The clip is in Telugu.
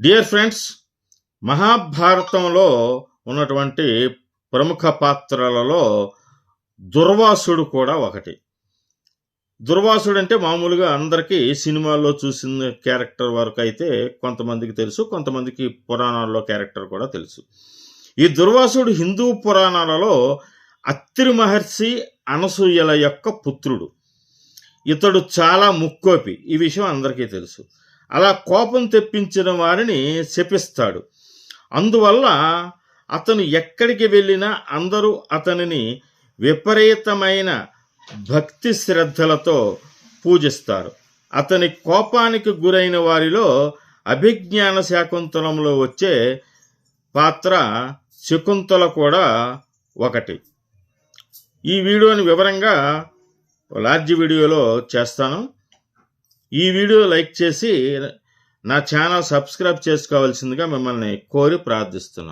డియర్ ఫ్రెండ్స్ మహాభారతంలో ఉన్నటువంటి ప్రముఖ పాత్రలలో దుర్వాసుడు కూడా ఒకటి. దుర్వాసుడు అంటే మామూలుగా అందరికీ సినిమాల్లో చూసిన క్యారెక్టర్ వరకు అయితే కొంతమందికి తెలుసు కొంతమందికి పురాణాల్లో క్యారెక్టర్ కూడా తెలుసు. ఈ దుర్వాసుడు హిందూ పురాణాలలో అత్రి మహర్షి అనసూయల యొక్క పుత్రుడు. ఇతడు చాలా ముక్కోపి. ఈ విషయం అందరికీ తెలుసు. అలా కోపం తెప్పించిన వారిని శపిస్తాడు. అందువల్ల అతను ఎక్కడికి వెళ్ళినా అందరూ అతనిని విపరీతమైన భక్తి శ్రద్ధలతో పూజిస్తారు. అతని కోపానికి గురైన వారిలో అభిజ్ఞాన శాకుంతలంలో వచ్చే పాత్ర శకుంతల కూడా ఒకటి. ఈ వీడియోని వివరంగా లార్జ్ వీడియోలో చేస్తాను. ఈ వీడియో లైక్ చేసి నా ఛానల్ సబ్స్క్రైబ్ చేసుకోవాల్సిందిగా మిమ్మల్ని కోరి ప్రార్థిస్తున్నాను.